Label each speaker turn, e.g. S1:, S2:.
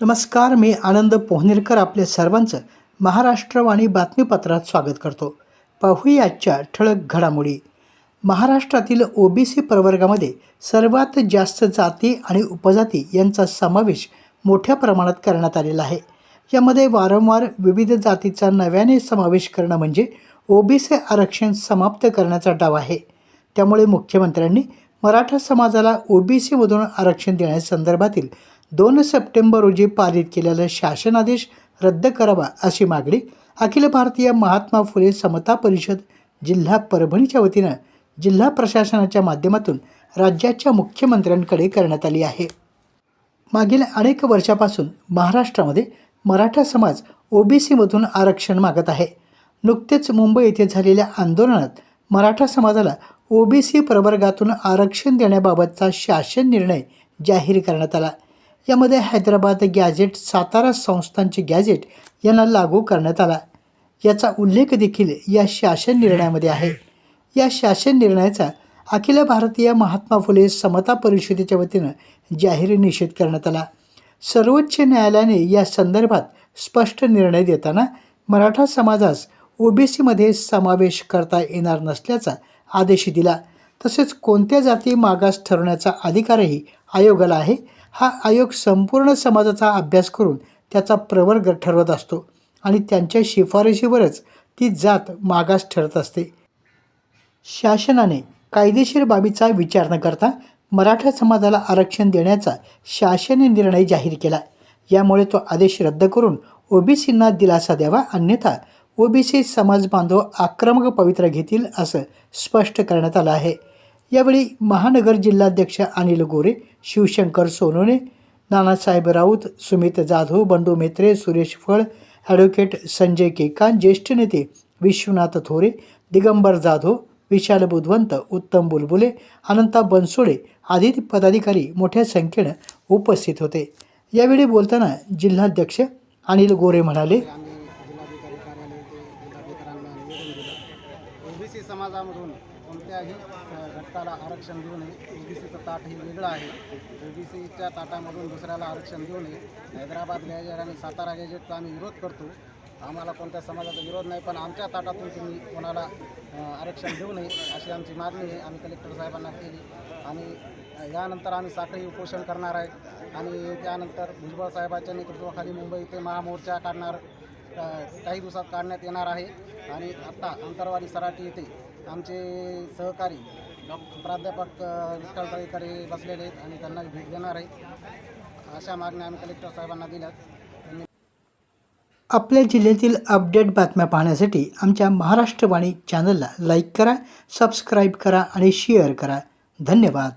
S1: नमस्कार मी आनंद पोहनेरकर आपल्या सर्वांचं महाराष्ट्रवाणी बातमीपत्रात स्वागत करतो. पाहूया आजच्या ठळक घडामोडी. महाराष्ट्रातील ओबीसी प्रवर्गामध्ये सर्वात जास्त जाती आणि उपजाती यांचा समावेश मोठ्या प्रमाणात करण्यात आलेला आहे. यामध्ये वारंवार विविध जातीचा नव्याने समावेश करणं म्हणजे ओबीसी आरक्षण समाप्त करण्याचा डाव आहे. त्यामुळे मुख्यमंत्र्यांनी मराठा समाजाला ओबीसीमधून आरक्षण देण्यासंदर्भातील दोन सप्टेंबर रोजी पारित केलेला शासनादेश रद्द करावा अशी मागणी अखिल भारतीय महात्मा फुले समता परिषद जिल्हा परभणीच्या वतीनं जिल्हा प्रशासनाच्या माध्यमातून राज्याच्या मुख्यमंत्र्यांकडे करण्यात आली आहे. मागील अनेक वर्षापासून महाराष्ट्रामध्ये मराठा समाज ओबीसीमधून आरक्षण मागत आहे. नुकतेच मुंबई येथे झालेल्या आंदोलनात मराठा समाजाला ओबीसी प्रवर्गातून आरक्षण देण्याबाबतचा शासन निर्णय जाहीर करण्यात आला. यामध्ये हैदराबाद गॅझेट सातारा संस्थांचे गॅझेट यांना लागू करण्यात आला. याचा उल्लेख देखील या शासन निर्णयामध्ये आहे. या शासन निर्णयाचा अखिल भारतीय महात्मा फुले समता परिषदेच्या वतीनं जाहीर निषेध करण्यात आला. सर्वोच्च न्यायालयाने या संदर्भात स्पष्ट निर्णय देताना मराठा समाजास ओबीसीमध्ये समावेश करता येणार नसल्याचा आदेश दिला. तसेच कोणत्या जाती मागास ठरवण्याचा अधिकारही आयोगाला आहे. हा आयोग संपूर्ण समाजाचा अभ्यास करून त्याचा प्रवर्ग ठरवत असतो आणि त्यांच्या शिफारशीवरच ती जात मागास ठरत असते. शासनाने कायदेशीर बाबीचा विचार न करता मराठा समाजाला आरक्षण देण्याचा शासन निर्णय जाहीर केला. यामुळे तो आदेश रद्द करून ओबीसींना दिलासा द्यावा अन्यथा ओबीसी समाज बांधव आक्रमक पवित्र घेतील असं स्पष्ट करण्यात आलं आहे. यावेळी महानगर जिल्हाध्यक्ष अनिल गोरे शिवशंकर सोनोने नानासाहेब राऊत सुमित जाधव बंडू मेत्रे सुरेश फळ ॲडव्होकेट संजय केकान ज्येष्ठ नेते विश्वनाथ थोरे दिगंबर जाधव विशाल बुधवंत उत्तम बुलबुले अनंता बनसोडे आदी पदाधिकारी मोठ्या संख्येनं उपस्थित होते. यावेळी बोलताना जिल्हाध्यक्ष अनिल गोरे म्हणाले
S2: ओबीसी समाजामधून कोणत्याही घटकाला आरक्षण देऊ नये. ओबीसीचं ताट हे वेगळं आहे. ओबीसीच्या ताटामधून दुसऱ्याला आरक्षण देऊ नये. हैदराबाद गॅजेट आणि सातारा गॅजेटचा आम्ही विरोध करतो. आम्हाला कोणत्या समाजाचा विरोध नाही पण आमच्या ताटातून तुम्ही कोणाला आरक्षण देऊ नये अशी आमची मागणी आहे. आम्ही कलेक्टर साहेबांना केली. आणि यानंतर आम्ही साखळी उपोषण करणार आहे. आणि त्यानंतर भुजबळ साहेबांच्या नेतृत्वाखाली मुंबई इथे महामोर्चा काढणार काही दिवसात काढण्यात येणार आहे. आणि आत्ता अंतरवाडी सराटी येथे आमचे सहकारी प्राध्यापक अ, हे बसलेले आहेत आणि त्यांना भेट देणार आहेत अशा मागण्या आम्ही कलेक्टर साहेबांना दिल्यात. धन्यवाद.
S1: आपल्या जिल्ह्यातील अपडेट बातम्या पाहण्यासाठी आमच्या महाराष्ट्रवाणी चॅनलला लाईक करा सबस्क्राईब करा आणि शेअर करा. धन्यवाद.